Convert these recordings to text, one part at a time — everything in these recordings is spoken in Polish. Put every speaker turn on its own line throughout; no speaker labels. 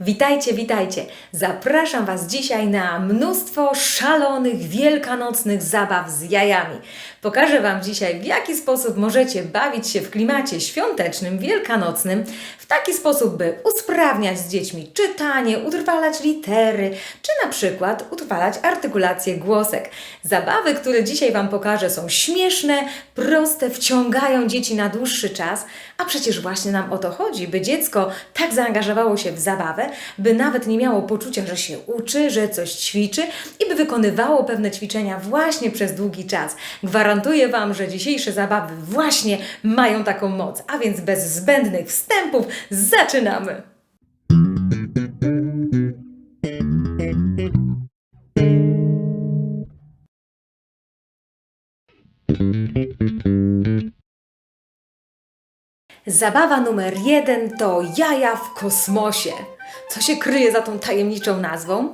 Witajcie, witajcie! Zapraszam Was dzisiaj na mnóstwo szalonych, wielkanocnych zabaw z jajami. Pokażę Wam dzisiaj, w jaki sposób możecie bawić się w klimacie świątecznym, wielkanocnym, w taki sposób, by usprawniać z dziećmi czytanie, utrwalać litery, czy na przykład utrwalać artykulację głosek. Zabawy, które dzisiaj Wam pokażę, są śmieszne, proste, wciągają dzieci na dłuższy czas, a przecież właśnie nam o to chodzi, by dziecko tak zaangażowało się w zabawę, by nawet nie miało poczucia, że się uczy, że coś ćwiczy i by wykonywało pewne ćwiczenia właśnie przez długi czas. Gwarantuję Wam, że dzisiejsze zabawy właśnie mają taką moc. A więc bez zbędnych wstępów zaczynamy! Zabawa numer jeden to jaja w kosmosie. Co się kryje za tą tajemniczą nazwą?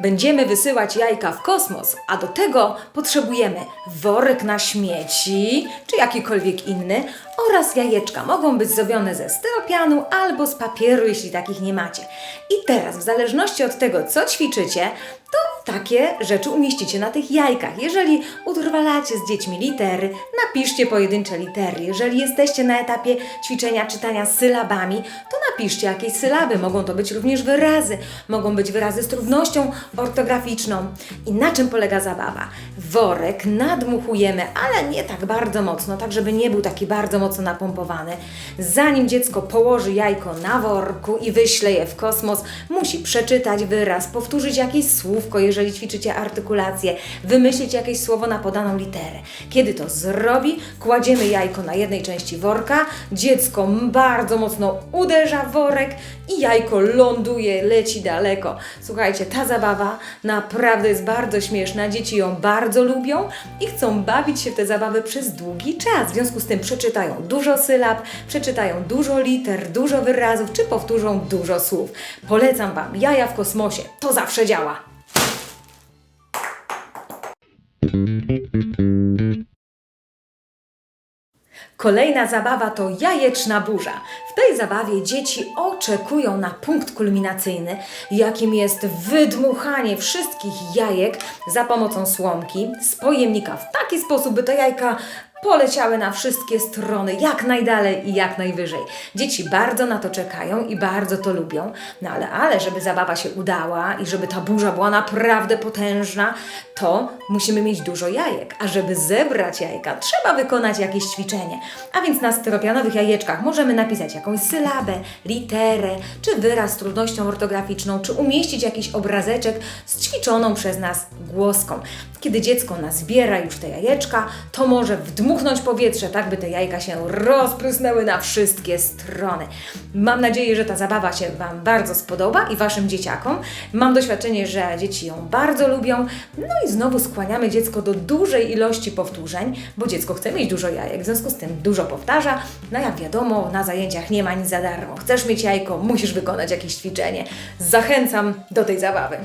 Będziemy wysyłać jajka w kosmos, a do tego potrzebujemy worek na śmieci, czy jakikolwiek inny, oraz jajeczka. Mogą być zrobione ze styropianu albo z papieru, jeśli takich nie macie. I teraz, w zależności od tego, co ćwiczycie, to takie rzeczy umieścicie na tych jajkach. Jeżeli utrwalacie z dziećmi litery, napiszcie pojedyncze litery. Jeżeli jesteście na etapie ćwiczenia czytania sylabami, to napiszcie jakieś sylaby. Mogą to być również wyrazy, mogą być wyrazy z trudnością ortograficzną. I na czym polega zabawa? Worek nadmuchujemy, ale nie tak bardzo mocno, tak żeby nie był taki bardzo mocno napompowany. Zanim dziecko położy jajko na worku i wyśle je w kosmos, musi przeczytać wyraz, powtórzyć jakieś słówko, jeżeli ćwiczycie artykulację, wymyślić jakieś słowo na podaną literę. Kiedy to zrobi, kładziemy jajko na jednej części worka, dziecko bardzo mocno uderza w worek i jajko ląduje, leci daleko. Słuchajcie, ta zabawa naprawdę jest bardzo śmieszna, dzieci ją bardzo lubią i chcą bawić się w te zabawy przez długi czas. W związku z tym przeczytają dużo sylab, przeczytają dużo liter, dużo wyrazów, czy powtórzą dużo słów. Polecam Wam jaja w kosmosie. To zawsze działa. Kolejna zabawa to jajeczna burza. W tej zabawie dzieci oczekują na punkt kulminacyjny, jakim jest wydmuchanie wszystkich jajek za pomocą słomki z pojemnika w taki sposób, by te jajka poleciały na wszystkie strony, jak najdalej i jak najwyżej. Dzieci bardzo na to czekają i bardzo to lubią, no ale, ale żeby zabawa się udała i żeby ta burza była naprawdę potężna, to musimy mieć dużo jajek, a żeby zebrać jajka, trzeba wykonać jakieś ćwiczenie. A więc na styropianowych jajeczkach możemy napisać jakąś sylabę, literę, czy wyraz z trudnością ortograficzną, czy umieścić jakiś obrazeczek z ćwiczoną przez nas głoską. Kiedy dziecko nazbiera już te jajeczka, to może wdmuchnąć powietrze, tak by te jajka się rozprysnęły na wszystkie strony. Mam nadzieję, że ta zabawa się Wam bardzo spodoba i Waszym dzieciakom. Mam doświadczenie, że dzieci ją bardzo lubią. No i znowu skłaniamy dziecko do dużej ilości powtórzeń, bo dziecko chce mieć dużo jajek, w związku z tym dużo powtarza. No jak wiadomo, na zajęciach nie ma nic za darmo. Chcesz mieć jajko, musisz wykonać jakieś ćwiczenie. Zachęcam do tej zabawy.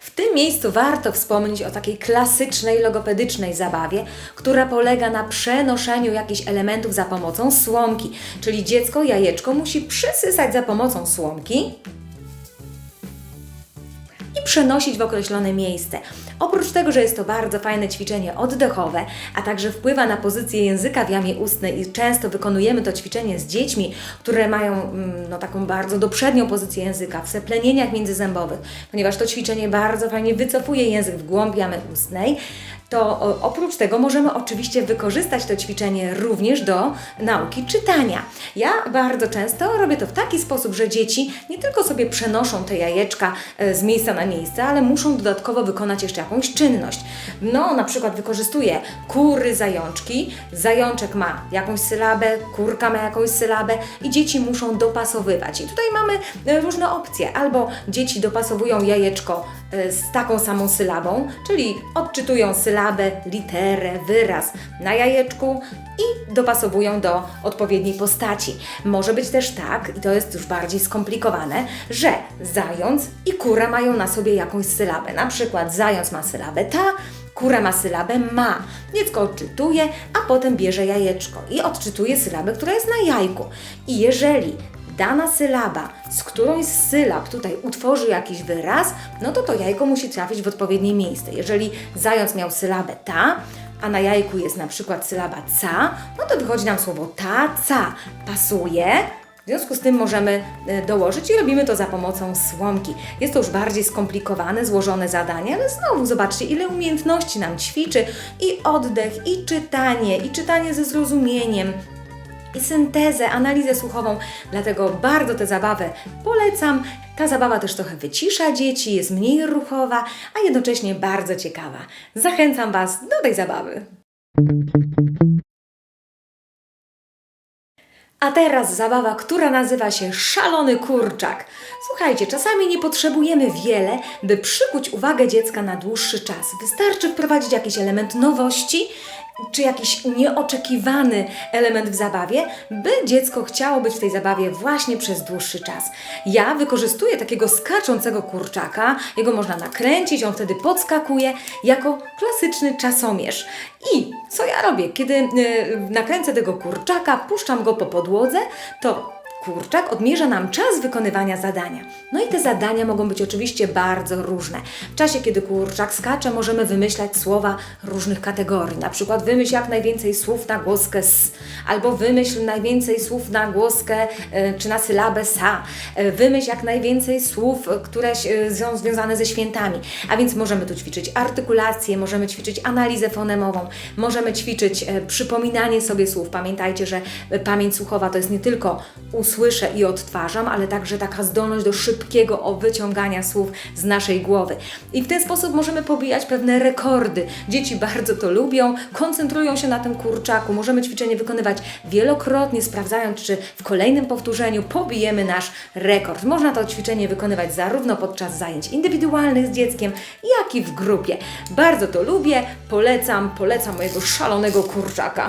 W tym miejscu warto wspomnieć o takiej klasycznej logopedycznej zabawie, która polega na przenoszeniu jakichś elementów za pomocą słomki. Czyli dziecko jajeczko musi przysysać za pomocą słomki przenosić w określone miejsce. Oprócz tego, że jest to bardzo fajne ćwiczenie oddechowe, a także wpływa na pozycję języka w jamie ustnej i często wykonujemy to ćwiczenie z dziećmi, które mają mm, no, taką bardzo do przednią pozycję języka w seplenieniach międzyzębowych, ponieważ to ćwiczenie bardzo fajnie wycofuje język w głąb jamy ustnej, to oprócz tego możemy oczywiście wykorzystać to ćwiczenie również do nauki czytania. Ja bardzo często robię to w taki sposób, że dzieci nie tylko sobie przenoszą te jajeczka e, z miejsca na miejsce, ale muszą dodatkowo wykonać jeszcze jakąś czynność. No, na przykład wykorzystuję kury, zajączki. Zajączek ma jakąś sylabę, kurka ma jakąś sylabę i dzieci muszą dopasowywać. I tutaj mamy e, różne opcje. Albo dzieci dopasowują jajeczko z taką samą sylabą, czyli odczytują sylabę, literę, wyraz na jajeczku i dopasowują do odpowiedniej postaci. Może być też tak, i to jest już bardziej skomplikowane, że zając i kura mają na sobie jakąś sylabę. Na przykład zając ma sylabę ta, Kura ma sylabę ma. Dziecko odczytuje, a potem bierze jajeczko i odczytuje sylabę, która jest na jajku. I jeżeli dana sylaba z którąś z sylab tutaj utworzy jakiś wyraz, no to to jajko musi trafić w odpowiednie miejsce. Jeżeli zając miał sylabę ta, a na jajku jest na przykład sylaba ca, no to wychodzi nam słowo ta, ca. Pasuje, w związku z tym możemy e, dołożyć i robimy to za pomocą słomki. Jest to już bardziej skomplikowane, złożone zadanie, ale znowu zobaczcie, ile umiejętności nam ćwiczy i oddech, i czytanie, i czytanie ze zrozumieniem. I syntezę, analizę słuchową, dlatego bardzo tę zabawę polecam. Ta zabawa też trochę wycisza dzieci, jest mniej ruchowa, a jednocześnie bardzo ciekawa. Zachęcam Was do tej zabawy. A teraz zabawa, która nazywa się Szalony Kurczak. Słuchajcie, czasami nie potrzebujemy wiele, by przykuć uwagę dziecka na dłuższy czas. Wystarczy wprowadzić jakiś element nowości czy jakiś nieoczekiwany element w zabawie, by dziecko chciało być w tej zabawie właśnie przez dłuższy czas. Ja wykorzystuję takiego skaczącego kurczaka, jego można nakręcić, on wtedy podskakuje jako klasyczny czasomierz. I co ja robię? Kiedy yy, nakręcę tego kurczaka, puszczam go po podłodze, to kurczak odmierza nam czas wykonywania zadania. No i te zadania mogą być oczywiście bardzo różne. W czasie, kiedy kurczak skacze, możemy wymyślać słowa różnych kategorii. Na przykład wymyśl jak najwięcej słów na głoskę s, albo wymyśl najwięcej słów na głoskę y, czy na sylabę sa. Y, wymyśl jak najwięcej słów, które y, są związane ze świętami. A więc możemy tu ćwiczyć artykulację, możemy ćwiczyć analizę fonemową, możemy ćwiczyć przypominanie sobie słów. Pamiętajcie, że pamięć słuchowa to jest nie tylko usługa, słyszę i odtwarzam, ale także taka zdolność do szybkiego wyciągania słów z naszej głowy. I w ten sposób możemy pobijać pewne rekordy. Dzieci bardzo to lubią, koncentrują się na tym kurczaku. Możemy ćwiczenie wykonywać wielokrotnie, sprawdzając, czy w kolejnym powtórzeniu pobijemy nasz rekord. Można to ćwiczenie wykonywać zarówno podczas zajęć indywidualnych z dzieckiem, jak i w grupie. Bardzo to lubię, polecam, polecam mojego szalonego kurczaka.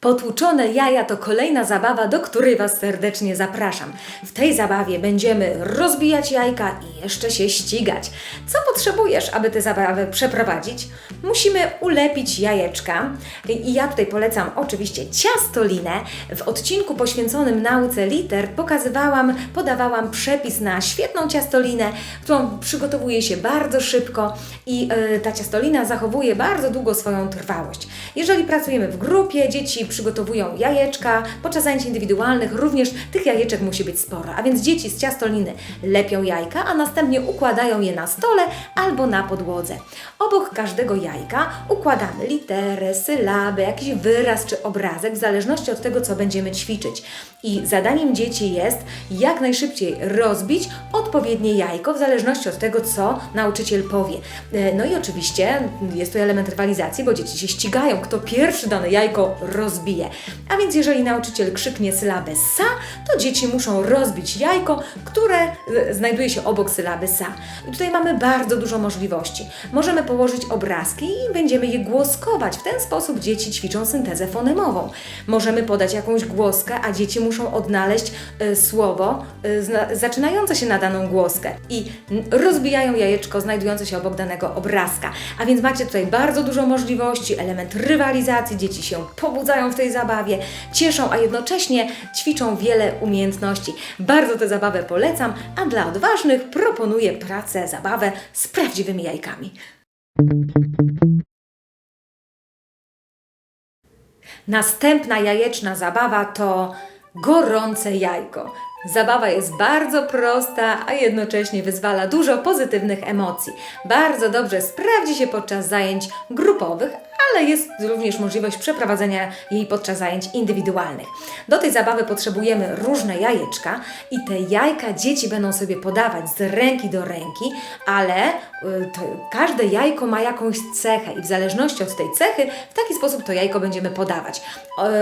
Potłuczone jaja to kolejna zabawa, do której Was serdecznie zapraszam. W tej zabawie będziemy rozbijać jajka i jeszcze się ścigać. Co potrzebujesz, aby tę zabawę przeprowadzić? Musimy ulepić jajeczka i ja tutaj polecam oczywiście ciastolinę. W odcinku poświęconym nauce liter pokazywałam, podawałam przepis na świetną ciastolinę, którą przygotowuje się bardzo szybko i yy, ta ciastolina zachowuje bardzo długo swoją trwałość. Jeżeli pracujemy w grupie, dzieci przygotowują jajeczka. Podczas zajęć indywidualnych również tych jajeczek musi być sporo, a więc dzieci z ciastoliny lepią jajka, a następnie układają je na stole albo na podłodze. Obok każdego jajka układamy literę, sylabę, jakiś wyraz czy obrazek, w zależności od tego, co będziemy ćwiczyć. I zadaniem dzieci jest jak najszybciej rozbić odpowiednie jajko, w zależności od tego, co nauczyciel powie. E, no i oczywiście jest to element rywalizacji, bo dzieci się ścigają, kto pierwszy dane jajko rozbije. A więc jeżeli nauczyciel krzyknie sylabę sa, to dzieci muszą rozbić jajko, które e, znajduje się obok sylaby sa. I tutaj mamy bardzo dużo możliwości. Możemy położyć obrazki i będziemy je głoskować. W ten sposób dzieci ćwiczą syntezę fonemową. Możemy podać jakąś głoskę, a dzieci muszą odnaleźć y, słowo y, zaczynające się na daną głoskę i rozbijają jajeczko znajdujące się obok danego obrazka. A więc macie tutaj bardzo dużo możliwości, element rywalizacji, dzieci się pobudzają w tej zabawie, cieszą, a jednocześnie ćwiczą wiele umiejętności. Bardzo tę zabawę polecam, a dla odważnych proponuję pracę, zabawę z prawdziwymi jajkami. Następna jajeczna zabawa to gorące jajko. Zabawa jest bardzo prosta, a jednocześnie wyzwala dużo pozytywnych emocji. Bardzo dobrze sprawdzi się podczas zajęć grupowych, ale jest również możliwość przeprowadzenia jej podczas zajęć indywidualnych. Do tej zabawy potrzebujemy różne jajeczka i te jajka dzieci będą sobie podawać z ręki do ręki, ale y, to, każde jajko ma jakąś cechę i w zależności od tej cechy w taki sposób to jajko będziemy podawać.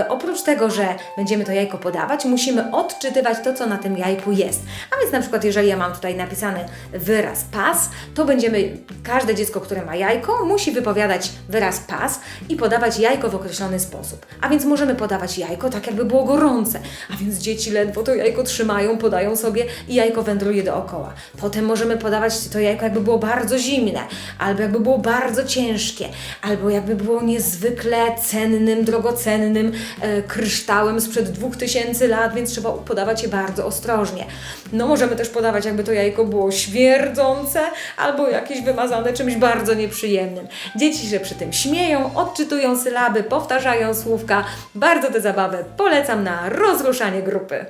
Oprócz tego, że będziemy to jajko podawać, musimy odczytywać to, co na tym jajku jest. A więc na przykład, jeżeli ja mam tutaj napisany wyraz pas, to będziemy, każde dziecko, które ma jajko, musi wypowiadać wyraz pas i podawać jajko w określony sposób. A więc możemy podawać jajko tak, jakby było gorące. A więc dzieci ledwo to jajko trzymają, podają sobie i jajko wędruje dookoła. Potem możemy podawać to jajko, jakby było bardzo zimne, albo jakby było bardzo ciężkie, albo jakby było niezwykle cennym, drogocennym e, kryształem sprzed 2000 lat, więc trzeba podawać je bardzo ostrożnie. No możemy też podawać, jakby to jajko było śmierdzące, albo jakieś wymazane czymś bardzo nieprzyjemnym. Dzieci się przy tym śmieją, odczytują sylaby, powtarzają słówka. Bardzo tę zabawę polecam na rozruszanie grupy.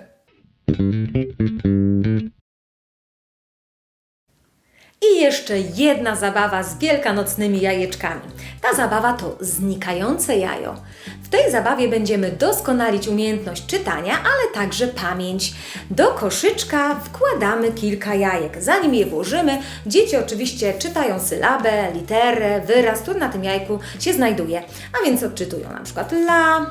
I jeszcze jedna zabawa z wielkanocnymi jajeczkami. Ta zabawa to znikające jajo. W tej zabawie będziemy doskonalić umiejętność czytania, ale także pamięć. Do koszyczka wkładamy kilka jajek. Zanim je włożymy, dzieci oczywiście czytają sylabę, literę, wyraz, który na tym jajku się znajduje. A więc odczytują na przykład la,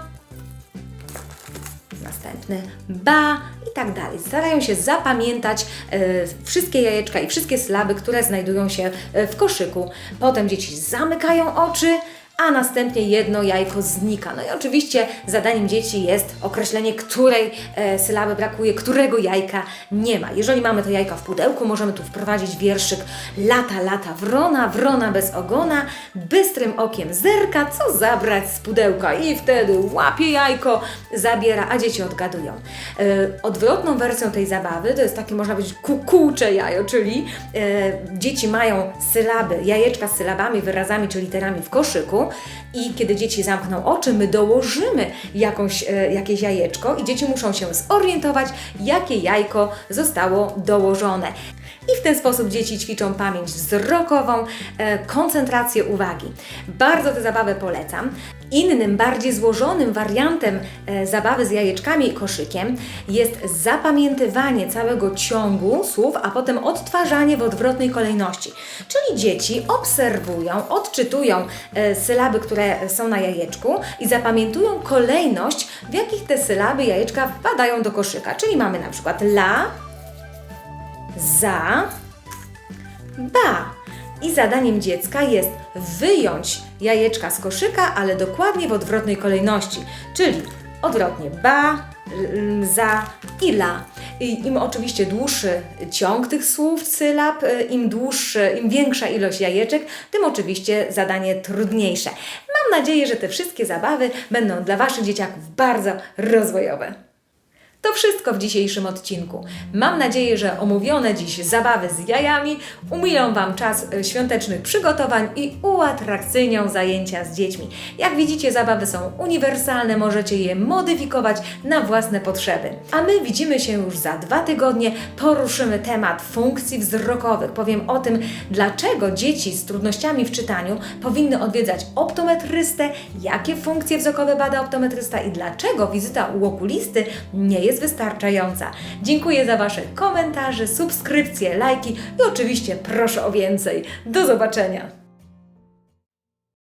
następny ba i tak dalej. Starają się zapamiętać e, wszystkie jajeczka i wszystkie sylaby, które znajdują się e, w koszyku. Potem dzieci zamykają oczy, a następnie jedno jajko znika. No i oczywiście zadaniem dzieci jest określenie, której e, sylaby brakuje, którego jajka nie ma. Jeżeli mamy to jajka w pudełku, możemy tu wprowadzić wierszyk Lata, lata wrona, wrona bez ogona, bystrym okiem zerka, co zabrać z pudełka i wtedy łapie jajko, zabiera, a dzieci odgadują. E, odwrotną wersją tej zabawy to jest takie, można powiedzieć, kukułcze jajo, czyli e, dzieci mają sylaby, jajeczka z sylabami, wyrazami czy literami w koszyku i kiedy dzieci zamkną oczy, my dołożymy jakąś, e, jakieś jajeczko i dzieci muszą się zorientować, jakie jajko zostało dołożone. I w ten sposób dzieci ćwiczą pamięć wzrokową, e, koncentrację uwagi. Bardzo tę zabawę polecam. Innym, bardziej złożonym wariantem e, zabawy z jajeczkami i koszykiem jest zapamiętywanie całego ciągu słów, a potem odtwarzanie w odwrotnej kolejności. Czyli dzieci obserwują, odczytują e, sylaby, które są na jajeczku i zapamiętują kolejność, w jakich te sylaby jajeczka wpadają do koszyka. Czyli mamy na przykład la, za, ba. I zadaniem dziecka jest wyjąć jajeczka z koszyka, ale dokładnie w odwrotnej kolejności, czyli odwrotnie ba, za i la. Im oczywiście dłuższy ciąg tych słów, sylab, y, im dłuższy, im większa ilość jajeczek, tym oczywiście zadanie trudniejsze. Mam nadzieję, że te wszystkie zabawy będą dla Waszych dzieciaków bardzo rozwojowe. To wszystko w dzisiejszym odcinku. Mam nadzieję, że omówione dziś zabawy z jajami umilą Wam czas e, świątecznych przygotowań i uatrakcyjnią zajęcia z dziećmi. Jak widzicie, zabawy są uniwersalne, możecie je modyfikować na własne potrzeby. A my widzimy się już za dwa tygodnie. Poruszymy temat funkcji wzrokowych. Powiem o tym, dlaczego dzieci z trudnościami w czytaniu powinny odwiedzać optometrystę, jakie funkcje wzrokowe bada optometrysta i dlaczego wizyta u okulisty nie jest wystarczająca. Dziękuję za Wasze komentarze, subskrypcje, lajki i oczywiście proszę o więcej. Do zobaczenia!